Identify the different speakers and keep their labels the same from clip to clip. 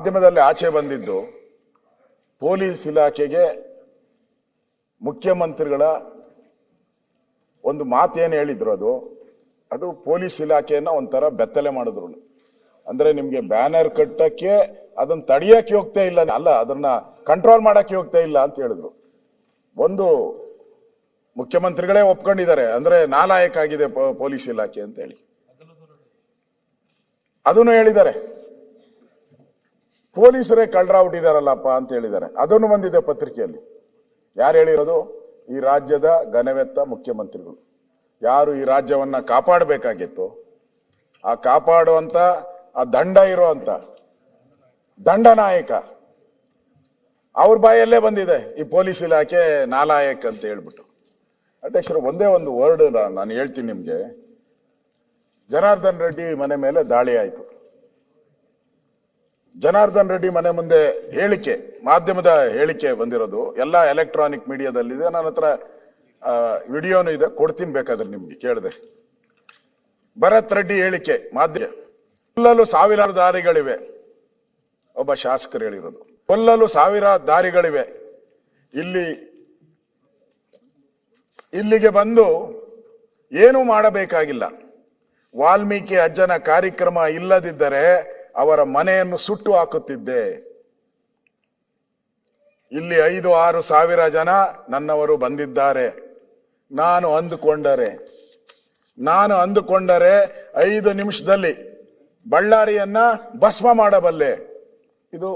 Speaker 1: ಮಾಧ್ಯಮದಲ್ಲಿ ಆಚೆ ಬಂದಿದ್ದು ಪೊಲೀಸ್ ಇಲಾಖೆಗೆ ಮುಖ್ಯಮಂತ್ರಿಗಳ ಒಂದು ಮಾತೇನು ಹೇಳಿದ್ರು ಅದು. ಅದು ಪೊಲೀಸ್ ಇಲಾಖೆಯನ್ನ ಒಂಥರ ಬೆತ್ತಲೆ ಮಾಡಿದ್ರು. ಅಂದ್ರೆ ನಿಮ್ಗೆ ಬ್ಯಾನರ್ ಕಟ್ಟಕ್ಕೆ ಅದನ್ನ ತಡಿಯಕ್ಕೆ ಹೋಗ್ತಾ ಇಲ್ಲ. ಅಲ್ಲ, ಅದನ್ನ ಕಂಟ್ರೋಲ್ ಮಾಡಕ್ಕೆ ಹೋಗ್ತಾ ಇಲ್ಲ ಅಂತ ಹೇಳಿದ್ರು. ಒಂದು ಮುಖ್ಯಮಂತ್ರಿಗಳೇ ಒಪ್ಕೊಂಡಿದ್ದಾರೆ. ಅಂದ್ರೆ ನಾಲಾಯಕ್ ಆಗಿದೆ ಪೊಲೀಸ್ ಇಲಾಖೆ ಅಂತ ಹೇಳಿ ಅದನ್ನು ಹೇಳಿದ್ದಾರೆ. ಪೊಲೀಸರೇ ಕಳ್ರ ಹುಟ್ಟಿದಾರಲ್ಲಪ್ಪ ಅಂತ ಹೇಳಿದ್ದಾರೆ. ಅದನ್ನು ಬಂದಿದೆ ಪತ್ರಿಕೆಯಲ್ಲಿ. ಯಾರು ಹೇಳಿರೋದು? ಈ ರಾಜ್ಯದ ಘನವೆತ್ತ ಮುಖ್ಯಮಂತ್ರಿಗಳು. ಯಾರು ಈ ರಾಜ್ಯವನ್ನ ಕಾಪಾಡಬೇಕಾಗಿತ್ತು? ಆ ಕಾಪಾಡುವಂತ, ಆ ದಂಡ ಇರುವಂತ ದಂಡನಾಯಕ ಅವ್ರ ಬಾಯಲ್ಲೇ ಬಂದಿದೆ. ಈ ಪೊಲೀಸ್ ಇಲಾಖೆ ನಾಲಾಯಕ್ ಅಂತ ಹೇಳ್ಬಿಟ್ಟು. ಅಧ್ಯಕ್ಷರು, ಒಂದೇ ಒಂದು ವರ್ಡ್ ನಾನು ಹೇಳ್ತೀನಿ ನಿಮ್ಗೆ. ಜನಾರ್ದನ್ ರೆಡ್ಡಿ ಮನೆ ಮೇಲೆ ದಾಳಿ ಆಯಿತು. ಜನಾರ್ದನ್ ರೆಡ್ಡಿ ಮನೆ ಮುಂದೆ ಹೇಳಿಕೆ, ಮಾಧ್ಯಮದ ಹೇಳಿಕೆ ಬಂದಿರೋದು. ಎಲ್ಲ ಎಲೆಕ್ಟ್ರಾನಿಕ್ ಮೀಡಿಯಾದಲ್ಲಿದೆ ನನ್ನ ಹತ್ರ ವಿಡಿಯೋನು ಇದೆ. ಕೊಡ್ತೀನಿ ಬೇಕಾದ್ರೆ ನಿಮ್ಗೆ ಕೇಳಿದೆ ಭರತ್ ರೆಡ್ಡಿ ಹೇಳಿಕೆ, ಮಾಧ್ಯಮ. ಕೊಲ್ಲಲು ಸಾವಿರಾರು ದಾರಿಗಳಿವೆ. ಒಬ್ಬ ಶಾಸಕರು ಹೇಳಿರೋದು. ಕೊಲ್ಲಲು ಸಾವಿರ ದಾರಿಗಳಿವೆ. ಇಲ್ಲಿ, ಇಲ್ಲಿಗೆ ಬಂದು ಏನೂ ಮಾಡಬೇಕಾಗಿಲ್ಲ. ವಾಲ್ಮೀಕಿ ಅಜ್ಜನ ಕಾರ್ಯಕ್ರಮ ಇಲ್ಲದಿದ್ದರೆ ಅವರ ಮನೆಯನ್ನು ಸುಟ್ಟು ಹಾಕುತ್ತಿದ್ದೆ. ಇಲ್ಲಿ ಐದು ಆರು ಸಾವಿರ ಜನ ನನ್ನವರು ಬಂದಿದ್ದಾರೆ. ನಾನು ಅಂದುಕೊಂಡರೆ ನಾನು ಅಂದುಕೊಂಡರೆ ಐದು ನಿಮಿಷದಲ್ಲಿ ಬಳ್ಳಾರಿಯನ್ನ ಭಸ್ಮ ಮಾಡಬಲ್ಲೆ. ಇದು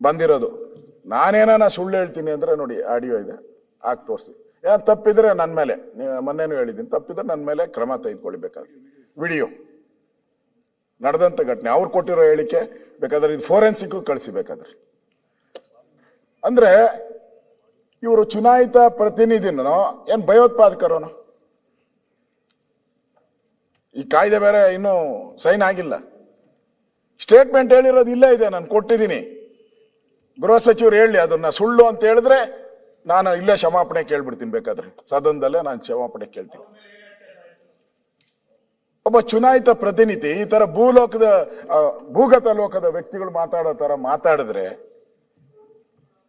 Speaker 1: ಬಂದಿರೋದು. ನಾನೇನ ಸುಳ್ಳು ಹೇಳ್ತೀನಿ ಅಂದ್ರೆ ನೋಡಿ, ಆಡಿಯೋ ಇದೆ, ಆಗ ತೋರಿಸಿ. ತಪ್ಪಿದ್ರೆ ನನ್ನ ಮೇಲೆ ಮೊನ್ನೆನೂ ಹೇಳಿದ್ದೀನಿ, ತಪ್ಪಿದ್ರೆ ನನ್ನ ಮೇಲೆ ಕ್ರಮ ತೆಗೆದುಕೊಳ್ಬೇಕಾದ್ರೆ ವಿಡಿಯೋ. ನಡೆದಂತ ಘಟನೆ. ಅವ್ರು ಕೊಟ್ಟಿರೋ ಹೇಳಿಕೆ ಬೇಕಾದ್ರೆ ಇದು ಫೋರೆನ್ಸಿಕ್ ಕಳಿಸಿ ಬೇಕಾದ್ರೆ. ಅಂದ್ರೆ ಇವರು ಚುನಾಯಿತ ಪ್ರತಿನಿಧಿನೋ, ಏನ್ ಭಯೋತ್ಪಾದಕರೋನ? ಈ ಕಾಯ್ದೆ ಬೇರೆ ಇನ್ನೂ ಸೈನ್ ಆಗಿಲ್ಲ. ಸ್ಟೇಟ್ಮೆಂಟ್ ಹೇಳಿರೋದು ಇಲ್ಲೇ ಇದೆ, ನಾನು ಕೊಟ್ಟಿದ್ದೀನಿ. ಗೃಹ ಸಚಿವರು ಹೇಳಿ ಅದನ್ನ ಸುಳ್ಳು ಅಂತ ಹೇಳಿದ್ರೆ ನಾನು ಇಲ್ಲೇ ಕ್ಷಮಾಪಣೆ ಕೇಳ್ಬಿಡ್ತೀನಿ ಬೇಕಾದ್ರೆ. ಸದನದಲ್ಲೇ ನಾನು ಕ್ಷಮಾಪಣೆ ಕೇಳ್ತೀನಿ. ಒಬ್ಬ ಚುನಾಯಿತ ಪ್ರತಿನಿಧಿ ಈ ತರ ಭೂಲೋಕದ ಭೂಗತ ಲೋಕದ ವ್ಯಕ್ತಿಗಳು ಮಾತಾಡೋ ತರ ಮಾತಾಡಿದ್ರೆ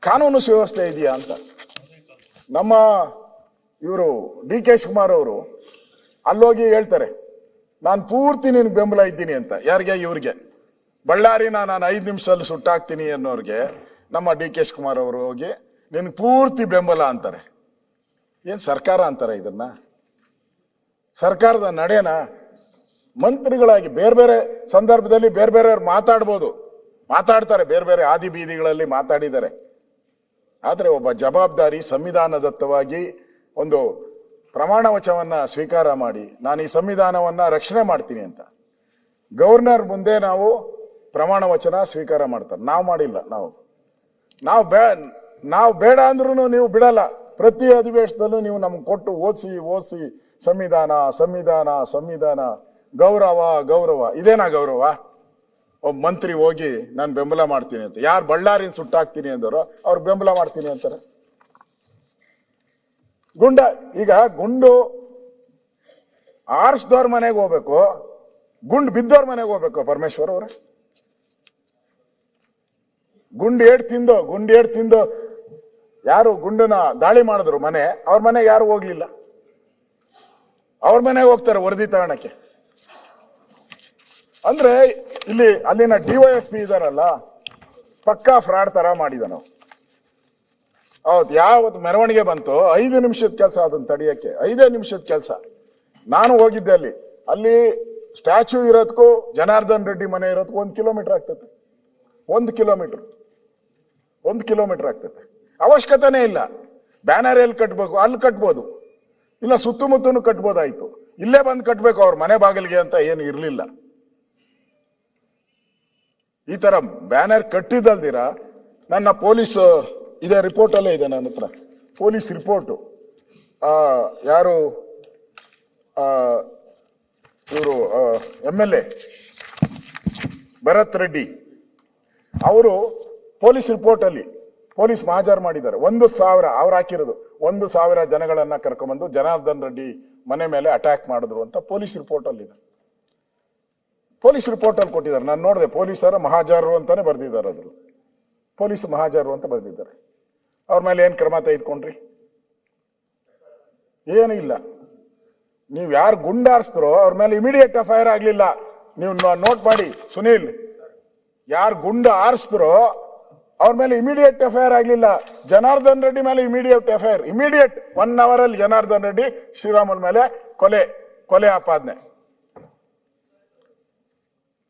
Speaker 1: ಕಾನೂನು ಸುವ್ಯವಸ್ಥೆ ಇದೆಯಾ ಅಂತ. ನಮ್ಮ ಇವರು ಡಿ ಕೆ ಶಿವಕುಮಾರ್ ಅವರು ಅಲ್ಲೋಗಿ ಹೇಳ್ತಾರೆ, ನಾನು ಪೂರ್ತಿ ನಿನ್ ಬೆಂಬಲ ಇದ್ದೀನಿ ಅಂತ. ಯಾರಿಗೆ? ಇವ್ರಿಗೆ. ಬಳ್ಳಾರಿನ ನಾನು ಐದು ನಿಮಿಷದಲ್ಲಿ ಸುಟ್ಟಾಕ್ತೀನಿ ಅನ್ನೋರಿಗೆ ನಮ್ಮ ಡಿ ಕೆ ಶಿವಕುಮಾರ್ ಅವರು ಹೋಗಿ, ನಿನ್ ಪೂರ್ತಿ ಬೆಂಬಲ ಅಂತಾರೆ. ಏನು ಸರ್ಕಾರ ಅಂತಾರೆ ಇದನ್ನ? ಸರ್ಕಾರದ ನಡೆನ? ಮಂತ್ರಿಗಳಾಗಿ ಬೇರೆ ಬೇರೆ ಸಂದರ್ಭದಲ್ಲಿ ಬೇರೆ ಬೇರೆ ಮಾತಾಡ್ಬೋದು. ಮಾತಾಡ್ತಾರೆ, ಬೇರೆ ಬೇರೆ ಆದಿ ಬೀದಿಗಳಲ್ಲಿ ಮಾತಾಡಿದ್ದಾರೆ. ಆದರೆ ಒಬ್ಬ ಜವಾಬ್ದಾರಿ ಸಂವಿಧಾನದತ್ತವಾಗಿ ಒಂದು ಪ್ರಮಾಣ ವಚವನ್ನು ಸ್ವೀಕಾರ ಮಾಡಿ, ನಾನು ಈ ಸಂವಿಧಾನವನ್ನ ರಕ್ಷಣೆ ಮಾಡ್ತೀನಿ ಅಂತ. ಗವರ್ನರ್ ಮುಂದೆ ನಾವು ಪ್ರಮಾಣ ವಚನ ಸ್ವೀಕಾರ ಮಾಡ್ತಾರೆ. ನಾವು ಮಾಡಿಲ್ಲ, ನಾವು. ನಾವು ಬೇ, ನಾವು ಬೇಡ ಅಂದ್ರೂ ನೀವು ಬಿಡಲ್ಲ. ಪ್ರತಿ ಅಧಿವೇಶನದಲ್ಲೂ ನೀವು ನಮ್ಗೆ ಕೊಟ್ಟು ಓದಿಸಿ ಓದಿಸಿ, ಸಂವಿಧಾನ ಸಂವಿಧಾನ ಸಂವಿಧಾನ. ಗೌರವ ಗೌರವ. ಇದೇನಾ ಗೌರವ? ಒಬ್ಬ ಮಂತ್ರಿ ಹೋಗಿ, ನಾನು ಬೆಂಬಲ ಮಾಡ್ತೀನಿ ಅಂತ. ಯಾರು ಬಳ್ಳಾರಿನ ಸುಟ್ಟಾಕ್ತೀನಿ ಅಂದರು, ಅವ್ರು ಬೆಂಬಲ ಮಾಡ್ತೀನಿ ಅಂತಾರೆ. ಗುಂಡ, ಈಗ ಗುಂಡು ಆರಿಸ್ದವ್ರ ಮನೆಗೆ ಹೋಗ್ಬೇಕು, ಗುಂಡು ಬಿದ್ದವ್ರ ಮನೆಗೆ ಹೋಗ್ಬೇಕು ಪರಮೇಶ್ವರ್ ಅವ್ರೆ. ಗುಂಡು ಏಡ್ ತಿಂದು, ಗುಂಡು ಏಡ್ ತಿಂದು ಯಾರು ಗುಂಡನ ದಾಳಿ ಮಾಡಿದ್ರು ಮನೆ, ಅವ್ರ ಮನೆಗೆ ಯಾರು ಹೋಗ್ಲಿಲ್ಲ. ಅವ್ರ ಮನೆಗೆ ಹೋಗ್ತಾರೆ ವರದಿ ತಗೊಳಕ್ಕೆ ಅಂದ್ರೆ ಇಲ್ಲಿ ಅಲ್ಲಿನ ಡಿವೈಎಸ್ ಪಿ ಇದಾರಲ್ಲ, ಪಕ್ಕಾ ಫ್ರಾಡ್ ತರ ಮಾಡಿದ ನಾವು ಹೌದು, ಯಾವತ್ತು ಮೆರವಣಿಗೆ ಬಂತು, ಐದು ನಿಮಿಷದ ಕೆಲಸ ಅದನ್ನ ತಡೆಯಕ್ಕೆ, ಐದೇ ನಿಮಿಷದ ಕೆಲಸ. ನಾನು ಹೋಗಿದ್ದೆ ಅಲ್ಲಿ. ಅಲ್ಲಿ ಸ್ಟ್ಯಾಚ್ಯೂ ಇರೋದಕ್ಕೂ ಜನಾರ್ದನ್ ರೆಡ್ಡಿ ಮನೆ ಇರೋದಕ್ಕೂ ಒಂದು ಕಿಲೋಮೀಟರ್ ಆಗ್ತದೆ. ಒಂದು ಕಿಲೋಮೀಟರ್. ಒಂದು ಕಿಲೋಮೀಟರ್ ಆಗ್ತದೆ. ಅವಶ್ಯಕತೆನೇ ಇಲ್ಲ. ಬ್ಯಾನರ್ ಎಲ್ಲಿ ಕಟ್ಟಬೇಕು ಅಲ್ಲಿ ಕಟ್ಬೋದು. ಇಲ್ಲ ಸುತ್ತಮುತ್ತನು ಕಟ್ಬೋದಾಯ್ತು. ಇಲ್ಲೇ ಬಂದು ಕಟ್ಟಬೇಕು ಅವ್ರ ಮನೆ ಬಾಗಿಲಿಗೆ ಅಂತ ಏನು ಇರಲಿಲ್ಲ. ಈ ತರ ಬ್ಯಾನರ್ ಕಟ್ಟಿದಲ್ದಿರ ನನ್ನ ಪೊಲೀಸ್ ಇದೆ ರಿಪೋರ್ಟ್ ಅಲ್ಲೇ ಇದೆ ನನ್ನ ಹತ್ರ. ಪೊಲೀಸ್ ರಿಪೋರ್ಟು ಯಾರು ಇವರು M L A Bharath Reddy. ಅವರು ಪೊಲೀಸ್ ರಿಪೋರ್ಟ್ ಅಲ್ಲಿ, ಪೊಲೀಸ್ ಮಹಾಜರ್ ಮಾಡಿದ್ದಾರೆ. ಒಂದು ಸಾವಿರ, ಅವ್ರು ಹಾಕಿರೋದು, ಒಂದು ಸಾವಿರ ಜನಗಳನ್ನ ಕರ್ಕೊಂಡ್ಬಂದು ಜನಾರ್ದನ್ ರೆಡ್ಡಿ ಮನೆ ಮೇಲೆ ಅಟ್ಯಾಕ್ ಮಾಡಿದ್ರು ಅಂತ ಪೊಲೀಸ್ ರಿಪೋರ್ಟ್ ಅಲ್ಲಿ ಇದೆ ಪೊಲೀಸ್ ರಿಪೋರ್ಟ್ ಅಲ್ಲಿ ಕೊಟ್ಟಿದ್ದಾರೆ. ನಾನು ನೋಡಿದೆ, ಪೊಲೀಸರ ಮಹಾಜಾರರು ಅಂತಾನೆ ಬರೆದಿದ್ದಾರೆ ಅದ್ರು ಪೊಲೀಸ್ ಮಹಾಜಾರರು ಅಂತ ಬರೆದಿದ್ದಾರೆ. ಅವ್ರ ಮೇಲೆ ಏನು ಕ್ರಮ ತೆಗೆದುಕೊಂಡ್ರಿ? ಏನೂ ಇಲ್ಲ. ನೀವು ಯಾರು ಗುಂಡಾರಿಸ್ತಾರೋ ಅವ್ರ ಮೇಲೆ ಇಮಿಡಿಯೇಟ್ ಎಫ್ ಐ ಆರ್ ಆಗ್ಲಿಲ್ಲ. ನೀವು ನೋಟ್ ಮಾಡಿ. ಸುನೀಲ್, ಯಾರು ಗುಂಡ ಆರಿಸಿದ್ರೋ ಅವ್ರ ಮೇಲೆ ಇಮಿಡಿಯೇಟ್ ಎಫ್ ಐ ಆರ್ ಆಗ್ಲಿಲ್ಲ. ಜನಾರ್ದನ್ ರೆಡ್ಡಿ ಮೇಲೆ immediate F I R immediate one hour ಅಲ್ಲಿ ಜನಾರ್ದನ್ ರೆಡ್ಡಿ ಶ್ರೀರಾಮನ್ ಮೇಲೆ ಕೊಲೆ ಕೊಲೆ ಆಪಾದನೆ.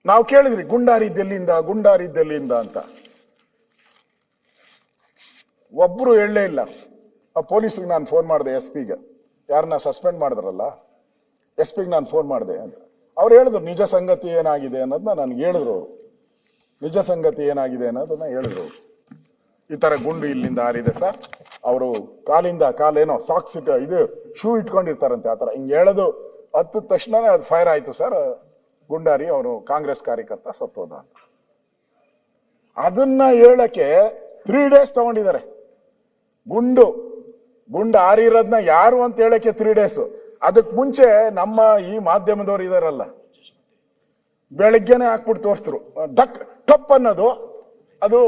Speaker 1: ನಾವು ಕೇಳಿದ್ರಿ ಗುಂಡಾರಿದ್ದೆಲ್ಲಿಂದ ಗುಂಡಾರಿದ್ದೆಲ್ಲಿಂದ ಅಂತ. ಒಬ್ರು ಹೇಳಲೇ ಇಲ್ಲ. ಆ ಪೊಲೀಸ್ಗೆ ನಾನು ಫೋನ್ ಮಾಡಿದೆ ಎಸ್ ಪಿಗೆ ಯಾರನ್ನ ಸಸ್ಪೆಂಡ್ ಮಾಡಿದ್ರಲ್ಲ ಎಸ್ ಪಿಗೆ ನಾನು ಫೋನ್ ಮಾಡಿದೆ ಅಂತ. ಅವ್ರು ಹೇಳಿದ್ರು, ನಿಜ ಸಂಗತಿ ಏನಾಗಿದೆ ಅನ್ನೋದನ್ನ ನನ್ಗೆ ಹೇಳಿದ್ರು ಅವರು. ನಿಜ ಸಂಗತಿ ಏನಾಗಿದೆ ಅನ್ನೋದನ್ನ ಹೇಳಿದ್ರು. ಈ ತರ ಗುಂಡು ಇಲ್ಲಿಂದ ಹಾರಿದೆ ಸರ್. ಅವರು ಕಾಲಿಂದ, ಕಾಲೇನೋ, ಸಾಕ್ಸ್ ಇದು, ಶೂ ಇಟ್ಕೊಂಡಿರ್ತಾರಂತೆ ಆ ಥರ ಹಿಂಗೆ ಹೇಳೋದು ಹತ್ತಿದ ತಕ್ಷಣ ಅದು ಫೈರ್ ಆಯ್ತು ಸರ್. ಗುಂಡಾರಿ ಅವನು ಕಾಂಗ್ರೆಸ್ ಕಾರ್ಯಕರ್ತ ಸತ್ತೋದ ಅದನ್ನ ಹೇಳಕ್ಕೆ ತ್ರೀ ಡೇಸ್ ತಗೊಂಡಿದ್ದಾರೆ. ಗುಂಡು ಗುಂಡು ಆರಿರೋದ್ನ ಯಾರು ಅಂತ ಹೇಳಕ್ಕೆ ತ್ರೀ ಡೇಸ್ ಅದಕ್ಕೆ ಮುಂಚೆ ನಮ್ಮ ಈ ಮಾಧ್ಯಮದವ್ರು ಇದಾರಲ್ಲ, ಬೆಳಗ್ಗೆನೆ ಹಾಕ್ಬಿಟ್ಟು ತೋರಿಸ್ತರು ಡಕ್, ಟಪ್ ಅನ್ನೋದು, ಅದು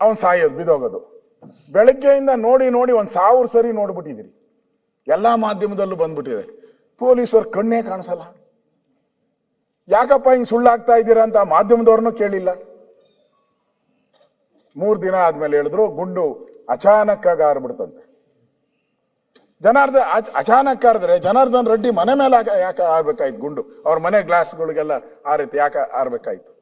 Speaker 1: ಅವನ್ ಸಾಯೋದು, ಬಿದೋಗೋದು. ಬೆಳಗ್ಗೆಯಿಂದ ನೋಡಿ ನೋಡಿ ಒಂದು ಸಾವಿರ ಸರಿ ನೋಡ್ಬಿಟ್ಟಿದಿರಿ ಎಲ್ಲಾ ಮಾಧ್ಯಮದಲ್ಲೂ ಬಂದ್ಬಿಟ್ಟಿದೆ. ಪೊಲೀಸರು ಕಣ್ಣೇ ಕಾಣಿಸಲ್ಲ. ಯಾಕಪ್ಪ ಹಿಂಗ್ ಸುಳ್ಳಾಗ್ತಾ ಇದ್ದೀರಾ ಅಂತ ಆ ಮಾಧ್ಯಮದವ್ರನ್ನೂ ಕೇಳಿಲ್ಲ. ಮೂರ್ ದಿನ ಆದ್ಮೇಲೆ ಹೇಳಿದ್ರು, ಗುಂಡು ಅಚಾನಕ್ ಆಗಿ ಆರ್ಬಿಡ್ತಂತೆ. ಜನಾರ್ದ ಅಚ್- ಅಚಾನಕ್ ಆರಿದ್ರೆ ಜನಾರ್ದನ್ ರೆಡ್ಡಿ ಮನೆ ಮೇಲೆ ಯಾಕೆ ಆರ್ಬೇಕಾಯ್ತು ಗುಂಡು? ಅವ್ರ ಮನೆ ಗ್ಲಾಸ್ಗಳಿಗೆಲ್ಲ ರೀತಿ ಯಾಕೆ ಆರ್ಬೇಕಾಯ್ತು?